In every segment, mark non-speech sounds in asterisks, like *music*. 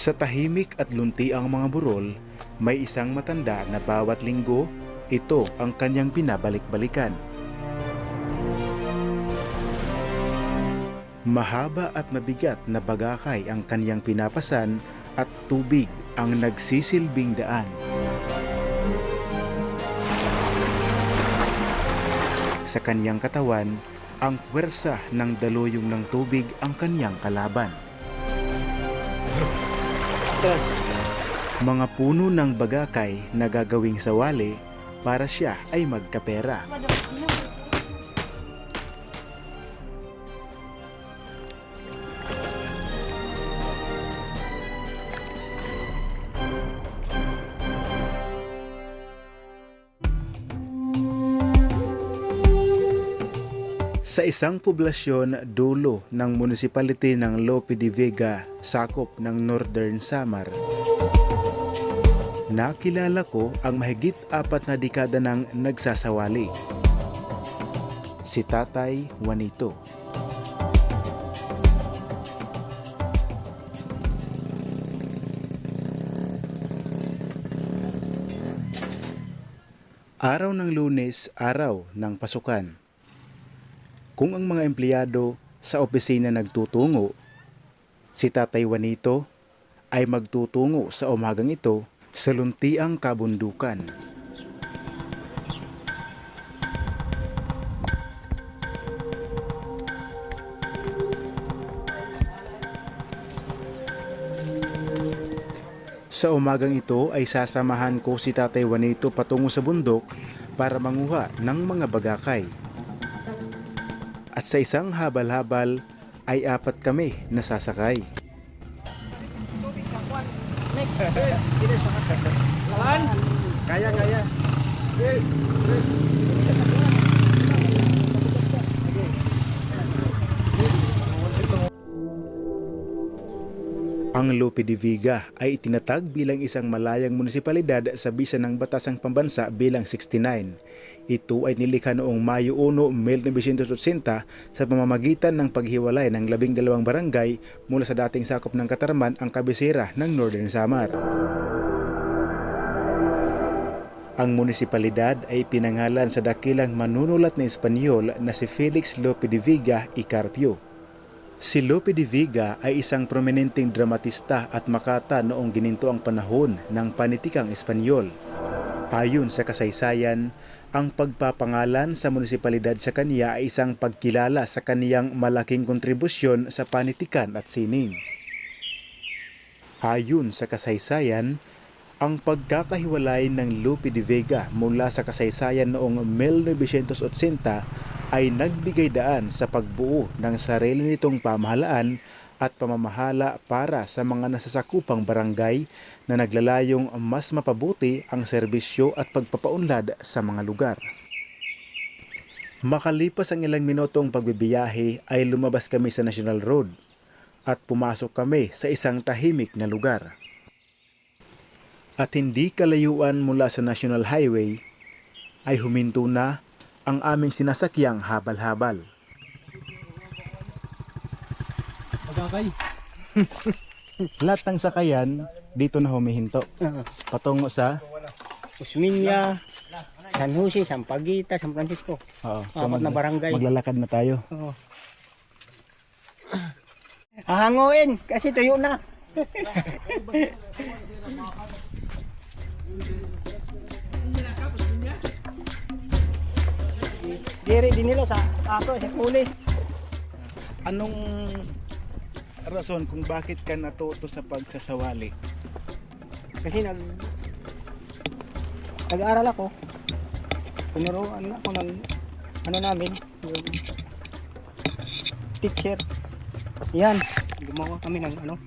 Sa tahimik at lunti ang mga burol, may isang matanda na bawat linggo, ito ang kanyang binabalik-balikan. Mahaba at mabigat na bagakay ang kanyang pinapasan at tubig ang nagsisilbing daan. Sa kanyang katawan, ang puwersa ng daluyong ng tubig ang kanyang kalaban. Mga puno ng bagakay na gagawing sawali para siya ay magkapera. Sa isang poblasyon dulo ng municipality ng Lope de Vega, sakop ng Northern Samar, nakilala ko ang mahigit apat na dekada ng nagsasawali. Si Tatay Juanito. Araw ng lunes, araw ng pasukan. Kung ang mga empleyado sa opisina nagtutungo, si Tatay Juanito ay magtutungo sa umagang ito sa luntiang kabundukan. Sa umagang ito ay sasamahan ko si Tatay Juanito patungo sa bundok para manguha ng mga bagakay. At sa isang habal-habal ay apat kami nasasakay. Ang Lope de Viga ay itinatag bilang isang malayang munisipalidad sa bisa ng Batasang Pambansa bilang 69. Ito ay nilikha noong Mayo 1, 1980 sa pamamagitan ng paghiwalay ng labing dalawang barangay mula sa dating sakop ng Katarman ang kabisera ng Northern Samar. Ang munisipalidad ay pinangalan sa dakilang manunulat na Espanyol na si Felix Lope de Viga y Carpio. Si Lope de Viga ay isang prominenteng dramatista at makata noong gininto ang panahon ng panitikang Espanyol. Ayon sa kasaysayan, ang pagpapangalan sa munisipalidad sa kanya ay isang pagkilala sa kaniyang malaking kontribusyon sa panitikan at sining. Ayon sa kasaysayan, ang pagkakahiwalay ng Lope de Vega mula sa kasaysayan noong 1980 ay nagbigay daan sa pagbuo ng sarili nitong pamahalaan at pamamahala para sa mga nasasakupang barangay na naglalayong mas mapabuti ang serbisyo at pagpapaunlad sa mga lugar. Makalipas ang ilang minutong pagbibiyahe ay lumabas kami sa National Road at pumasok kami sa isang tahimik na lugar. At hindi kalayuan mula sa National Highway ay huminto na ang aming sinasakyang habal-habal. Magkakay. *laughs* Lahat ng sakayan dito na humihinto. Patungo sa Usminya, San Jose, Sampaguita, San Francisco. Oo, Apat na barangay. maglalakad na tayo. Oo. Hahanguin kasi tuyo na. *laughs* Diri din nila sa ato sa huli. Anong rason kung bakit ka natuto sa pagsasawali? Kasi nag nag-aaral ako. Tinuruan ako ng ano namin, yung teacher. Yan, gumawa kami ng ano,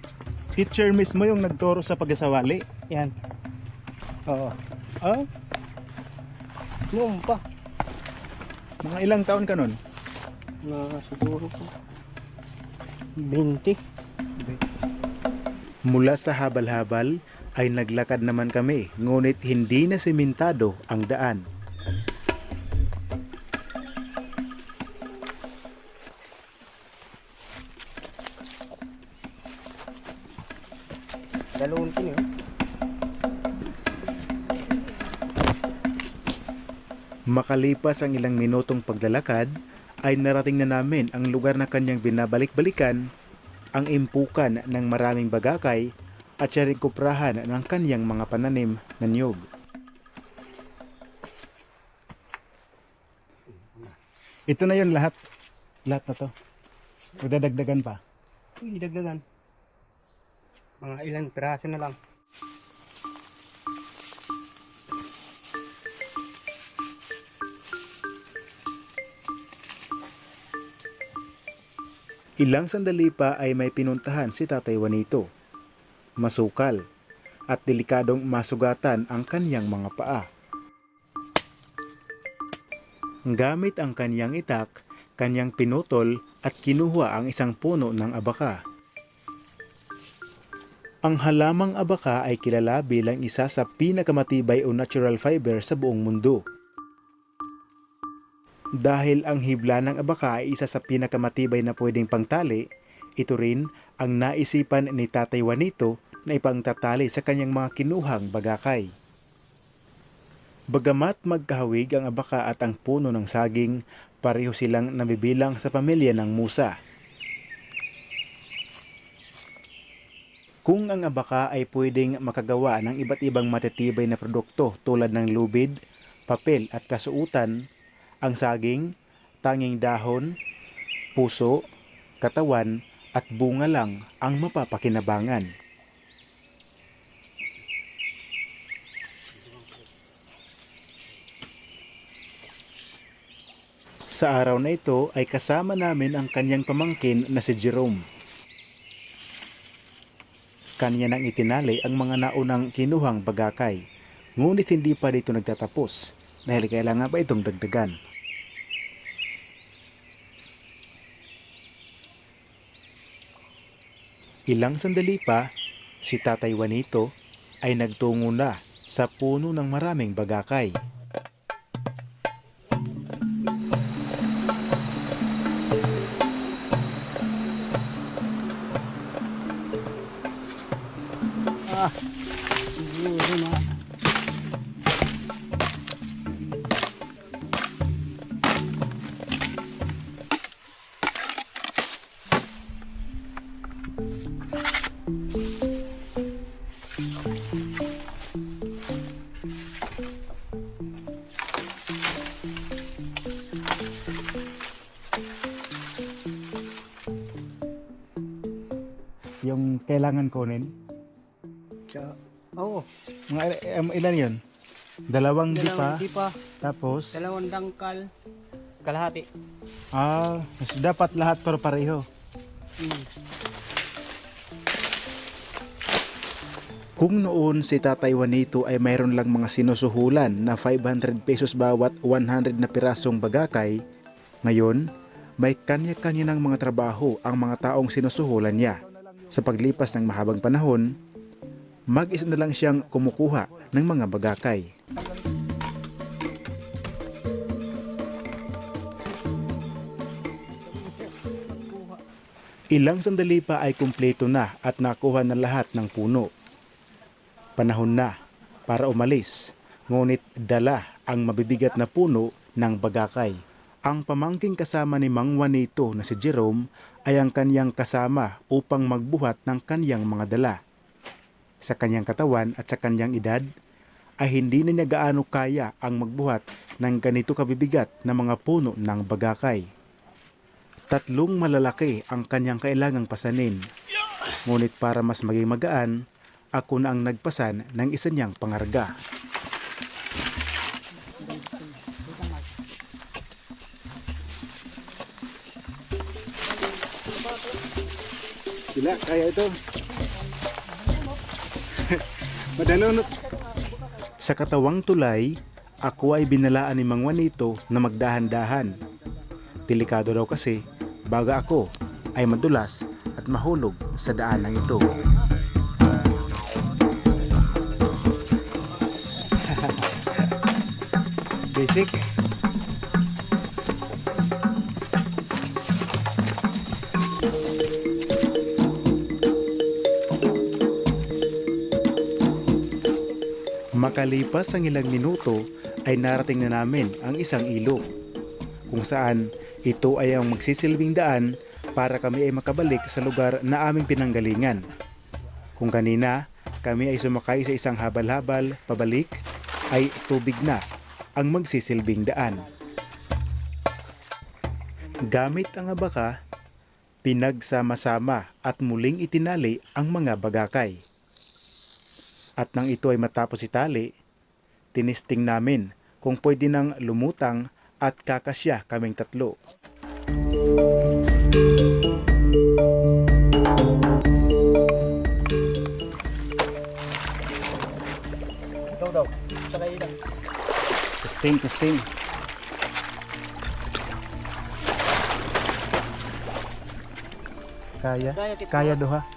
Teacher mismo yung nagturo sa pagsasawali. yan. Oo. Ah? Noon pa. Mga ilang taon ka nun? Na siguro po. 20. Mula sa habal-habal ay naglakad naman kami ngunit hindi na sementado ang daan. Makalipas ang ilang minutong paglalakad, ay narating na namin ang lugar na kanyang binabalik-balikan, ang impukan ng maraming bagakay at siya rin kuprahan ng kanyang mga pananim na niyog. Ito na yun lahat. Lahat na to. Magdadagdagan pa. Uy, dagdagan. Mga ilang piraso na lang. Ilang sandali pa ay may pinuntahan si Tatay Juanito. Masukal at delikadong masugatan ang kanyang mga paa. Gamit ang kanyang itak, kanyang pinutol at kinuha ang isang puno ng abaka. Ang halamang abaka ay kilala bilang isa sa pinakamatibay o natural fiber sa buong mundo. Dahil ang hibla ng abaka ay isa sa pinakamatibay na pwedeng pangtali, ito rin ang naisipan ni Tatay Juanito na ipangtatali sa kanyang mga kinuhang bagakay. Bagamat magkahawig ang abaka at ang puno ng saging, pareho silang nabibilang sa pamilya ng musa. Kung ang abaka ay pwedeng makagawa ng iba't ibang matitibay na produkto tulad ng lubid, papel at kasuutan, ang saging, tanging dahon, puso, katawan at bunga lang ang mapapakinabangan. Sa araw na ito ay kasama namin ang kanyang pamangkin na si Jerome. Kanya nang itinali ang mga naunang kinuhang bagakay, ngunit hindi pa dito nagtatapos dahil kailangan pa itong dagdagan. Ilang sandali pa, si Tatay Juanito ay nagtungo na sa puno ng maraming bagakay. Oo, mga um, ilan yun? Dalawang dalawang dipa, tapos, dalawang dangkal, kalahati. ah, mas dapat lahat pero pareho. Hmm. Kung noon si Tatay Juanito ay mayroon lang mga sinusuhulan na 500 pesos bawat 100 na pirasong bagakay, ngayon may kanya-kanya ng mga trabaho ang mga taong sinusuhulan niya. Sa paglipas ng mahabang panahon, mag-isa na lang siyang kumukuha ng mga bagakay. Ilang sandali pa ay kumpleto na at nakuha na lahat ng puno. Panahon na para umalis, ngunit dala ang mabibigat na puno ng bagakay. Ang pamangking kasama ni Mang Juanito na si Jerome ay ang kanyang kasama upang magbuhat ng kanyang mga dala. Sa kanyang katawan at sa kanyang edad, ay hindi na niya gaano kaya ang magbuhat ng ganito kabibigat na mga puno ng bagakay. Tatlong malalaki ang kanyang kailangang pasanin. Ngunit para mas maging magaan, ako na ang nagpasan ng isa niyang pangarga. Sila, kaya ito. Sa katawang tulay, ako ay binalaan ni Mang Juanito na magdahan-dahan. Delikado daw kasi, baga ako ay madulas at mahulog sa daanang ito. *laughs* Basic. Makalipas ang ilang minuto ay narating na namin ang isang ilog kung saan ito ay ang magsisilbing daan para kami ay makabalik sa lugar na aming pinanggalingan. Kung kanina kami ay sumakay sa isang habal-habal pabalik ay tubig na ang magsisilbing daan. Gamit ang abaka, pinagsama-sama at muling itinali ang mga bagakay. At nang ito ay matapos itali, tinisting namin kung pwede nang lumutang at kakasya kaming tatlo. Ikaw daw. Sakay na. Testing, testing. Kaya? Kaya. Kaya doha.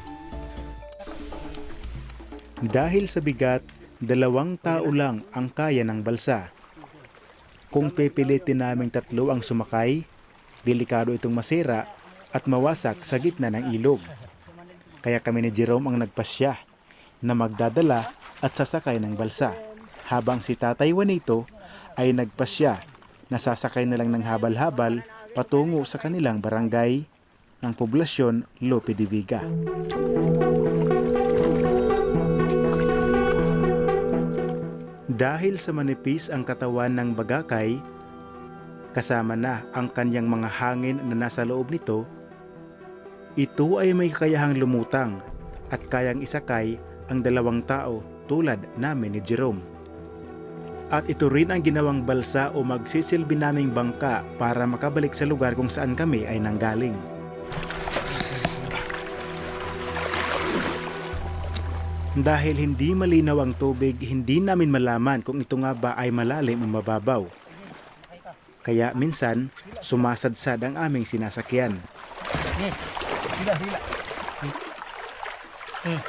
Dahil sa bigat, dalawang tao lang ang kaya ng balsa. Kung pipilitin naming tatlo ang sumakay, delikado itong masira at mawasak sa gitna ng ilog. Kaya kami ni Jerome ang nagpasya na magdadala at sasakay ng balsa. Habang si Tatay Juanito ay nagpasya na sasakay na lang ng habal-habal patungo sa kanilang barangay ng poblasyon Lope de Viga. Dahil sa manipis ang katawan ng bagakay, kasama na ang kanyang mga hangin na nasa loob nito, ito ay may kakayahang lumutang at kayang isakay ang dalawang tao tulad namin ni Jerome. At ito rin ang ginawang balsa o magsisilbi naming bangka para makabalik sa lugar kung saan kami ay nanggaling. Dahil hindi malinaw ang tubig, hindi namin malaman kung ito nga ba ay malalim o mababaw. Kaya minsan, sumasadsad ang aming sinasakyan. Eh.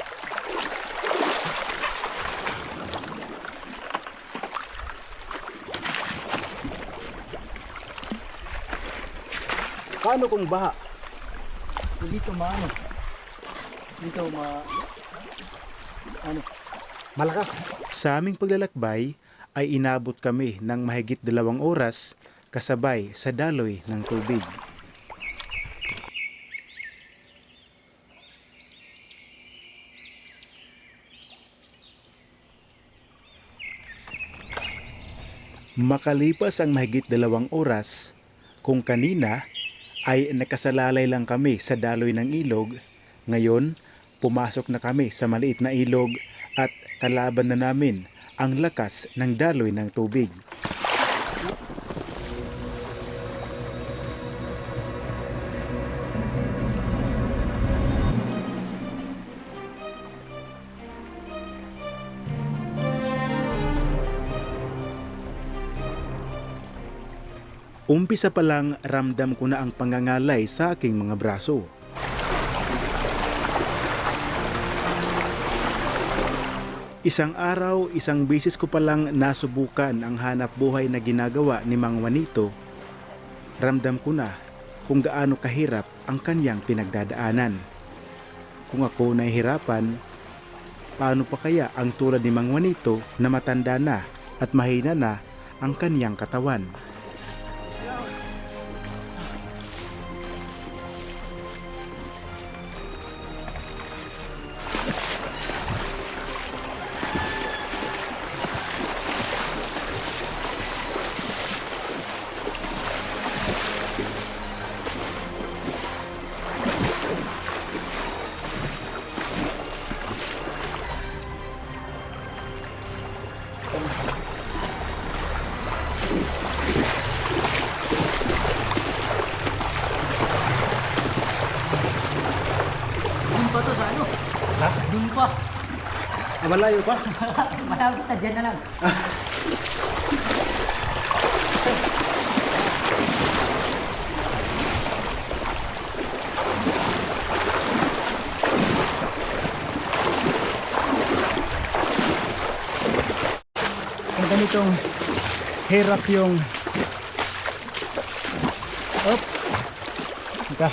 Paano kung baha? Dito maano? Dito ma... Ano? Malakas. Sa aming paglalakbay ay inabot kami ng mahigit dalawang oras kasabay sa daloy ng tubig. Makalipas ang mahigit dalawang oras, kung kanina ay nakasalalay lang kami sa daloy ng ilog, ngayon pumasok na kami sa maliit na ilog at kalaban na namin ang lakas ng daloy ng tubig. Umpisa pa lang ramdam ko na ang pangangalay sa aking mga braso. Isang araw, isang bisis ko palang nasubukan ang hanap buhay na ginagawa ni Mang Juanito. Ramdam ko na kung gaano kahirap ang kanyang pinagdadaanan. Kung ako nahihirapan, paano pa kaya ang tulad ni Mang Juanito na matanda na at mahina na ang kanyang katawan? Malayo pa? *laughs* Malapit na dyan na lang. Ang ganitong hirap yung Op. Ika.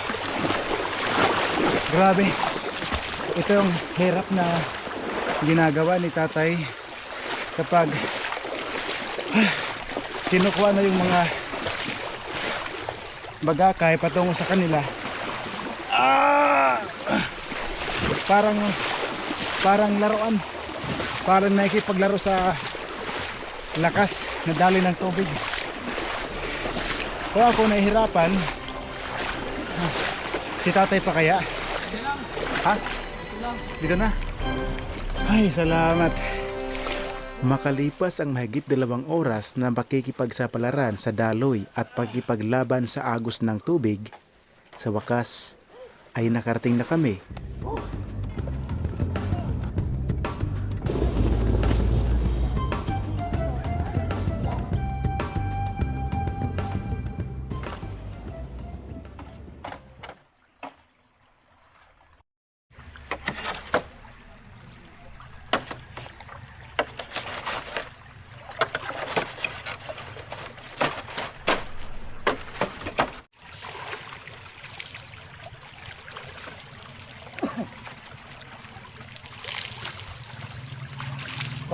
Grabe. Ito yung hirap na ginagawa ni tatay kapag ah, kinukuha na yung mga bagakay patungo sa kanila. Ah, parang parang laruan. Parang nakikipaglaro sa lakas na dali ng tubig. Kung ako nahihirapan ah, si tatay pa kaya? Ha? dito na ay salamat Makalipas ang mahigit dalawang oras na makikipagsapalaran sa daloy at pagkipaglaban sa agos ng tubig, sa wakas ay nakarating na kami.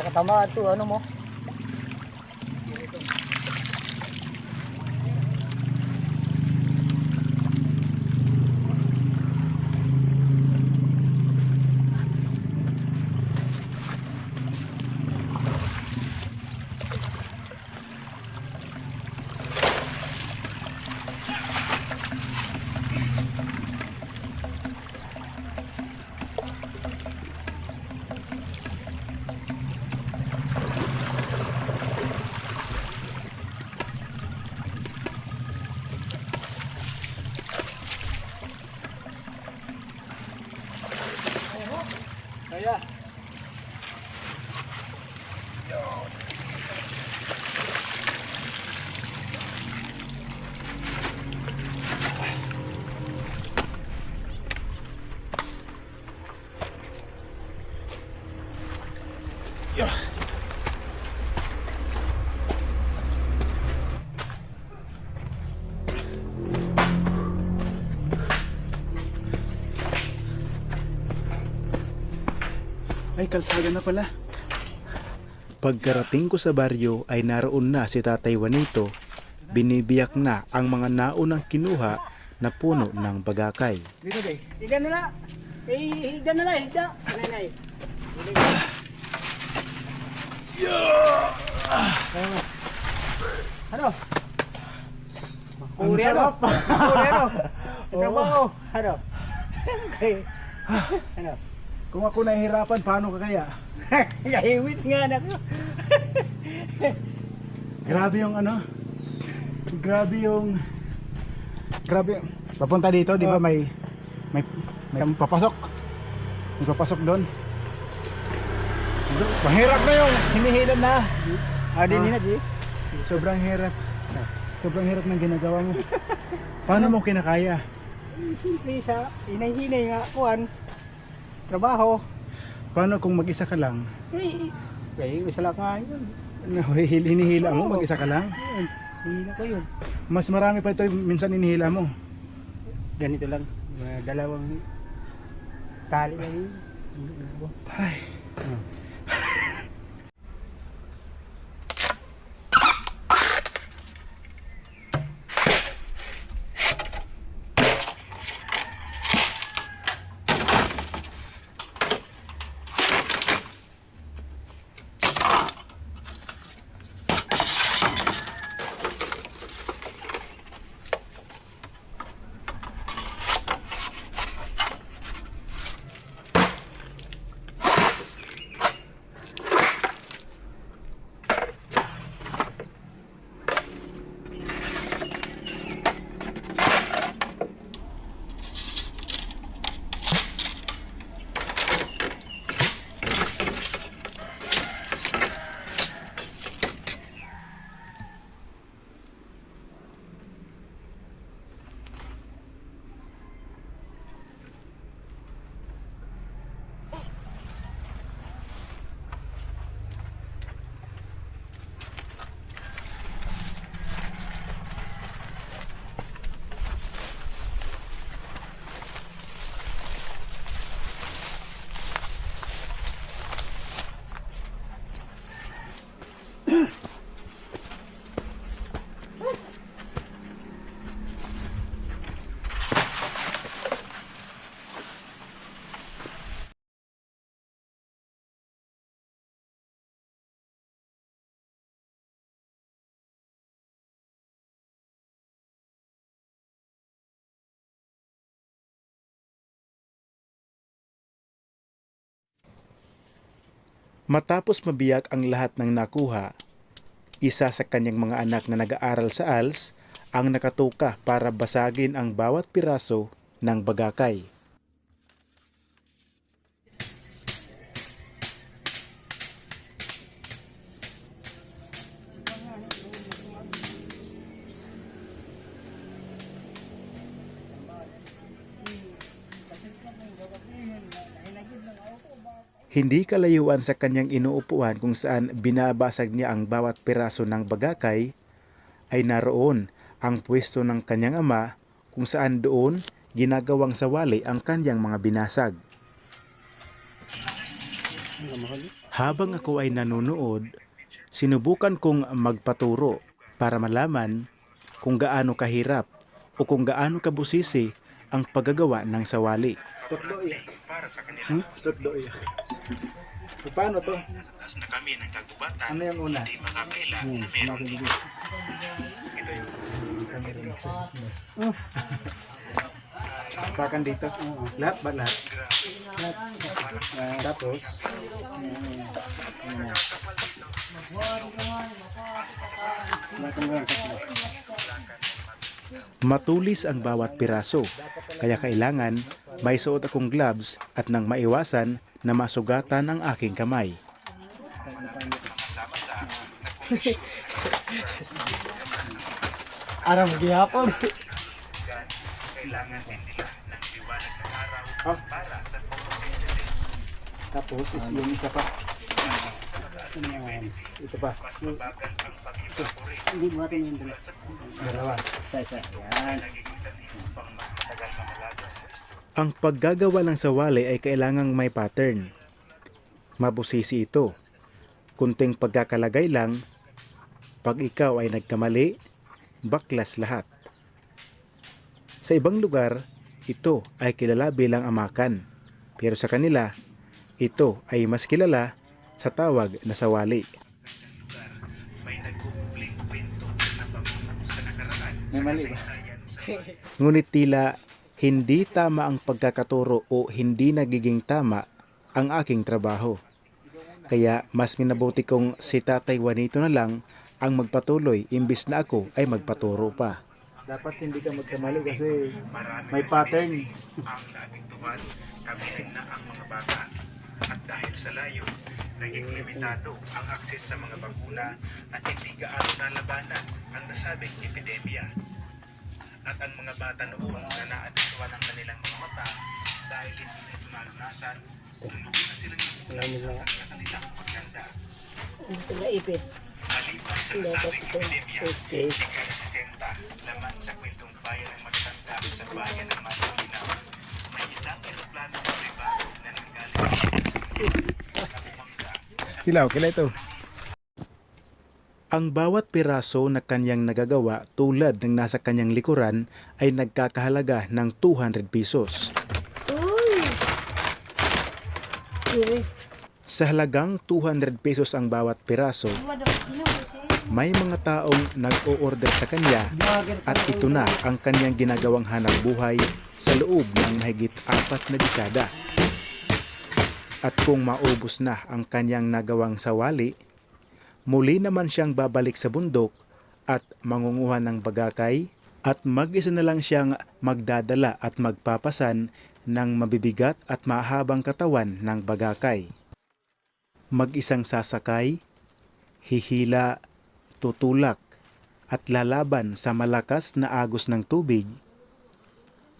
Baka tamaan to, ano mo? Kaya. Kalsada na pala. Pagkarating ko sa baryo ay naroon na si Tatay Juanito. Binibiyak na ang mga naunang kinuha na puno ng bagakay. Dito day. Higa na la. Eh, higa na la, higa. Nay, nay. Ano? Uri *laughs* ano? *laughs* Uri ano? Trabaho. Ano? Okay. Ano? Kung ako nahihirapan, paano ka kaya? *laughs* Kahiwit nga na ko. *laughs* Grabe yung ano? Grabe yung... Grabe. Papunta dito, di ba Oh. may... May, may papasok. May papasok doon. Mahirap na yung hinihilan na. Ah, din Ah. na, di. Sobrang hirap. Sobrang hirap ng ginagawa mo. *laughs* Paano mo kinakaya? Eh, Siyempre sa inay-hinay nga kuan. Trabaho. Paano kung mag-isa ka lang? Eh, kaya isa lang nga yun. Hinihila mo, mag-isa ka lang? Yun, hihina ko yun. Mas marami pa ito minsan hinihila mo. Ganito lang. Dalawang tali lang yun. Ay. Matapos mabiyak ang lahat ng nakuha, isa sa kanyang mga anak na nag-aaral sa ALS ang nakatuka para basagin ang bawat piraso ng bagakay. Hindi kalayuan sa kanyang inuupuan kung saan binabasag niya ang bawat piraso ng bagakay ay naroon ang pwesto ng kanyang ama kung saan doon ginagawang sawali ang kanyang mga binasag. Habang ako ay nanonood, sinubukan kong magpaturo para malaman kung gaano kahirap o kung gaano kabusisi ang paggagawa ng sawali. Tatlo iya. Para sa kanila, Hmm? Tatlo iya. Paano to? natas na kami ng kagubatan, Ano yung una? hindi makakaila Hmm, na meron. Ito yung Pakan dito. Lahat ba lahat? Ah, tapos, Matulis ang bawat piraso, kaya kailangan may suot akong gloves at nang maiwasan na masugatan ang aking kamay. *laughs* Aram gihapon. Kailangan din nila ng liwanag ng araw Ah. para sa photosynthesis. Tapos is yung isa pa. Ito pa. Mas mabagal ang pag-evaporate Hindi mo natin yung dalawa. sa Dalawa. Isa, isa. Yan. nagiging sanhi upang mas matagal na malaga. Ang paggagawa ng sawali ay kailangang may pattern. Mabusisi ito. Kunting pagkakalagay lang, pag ikaw ay nagkamali, baklas lahat. Sa ibang lugar, ito ay kilala bilang amakan. Pero sa kanila, ito ay mas kilala sa tawag na sawali. May mali ba? *laughs* Ngunit tila hindi tama ang pagkakaturo o hindi nagiging tama ang aking trabaho. Kaya mas minabuti kong si Tatay Juanito na lang ang magpatuloy imbis na ako ay magpaturo pa. Dapat hindi ka magkamali kasi may pattern. Ang labing tuwan, kami na ang mga bata. At dahil sa layo, naging limitado ang akses sa mga bakuna at hindi gaano nalabanan ang nasabing epidemya. At ang mga bata noon na naapektuhan ang kanilang mga mata dahil hindi na ito nalunasan, tulugan na silang inuulang sa kanilang pagkanda. Naipit. Maliban sa nasabing epidemya, ika na 60, laman sa kwentong bayan ng magtanda sa bayan ng Manila. May isang eroplano privado na nanggaling *laughs* Kilaw, kila ito. Ang bawat piraso na kanyang nagagawa tulad ng nasa kanyang likuran ay nagkakahalaga ng 200 pesos. Uy! Eh, Sa halagang 200 pesos ang bawat piraso, may mga taong nag-o-order sa kanya at ito na ang kanyang ginagawang hanap buhay sa loob ng mahigit apat na dekada. At kung maubos na ang kanyang nagawang sawali, muli naman siyang babalik sa bundok at mangunguha ng bagakay at mag-isa na lang siyang magdadala at magpapasan ng mabibigat at mahabang katawan ng bagakay. Mag-isang sasakay, hihila, tutulak at lalaban sa malakas na agos ng tubig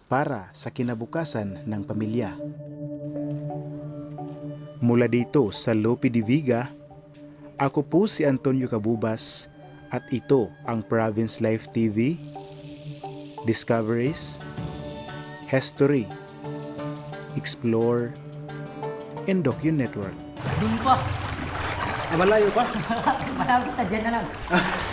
para sa kinabukasan ng pamilya. Mula dito sa Lope de Viga, ako po si Antonio Cabubas at ito ang Province Life TV, Discoveries, History, Explore, and Docu Network. Doon pa. Ah, malayo pa? *laughs* Malapit na dyan na lang. *laughs*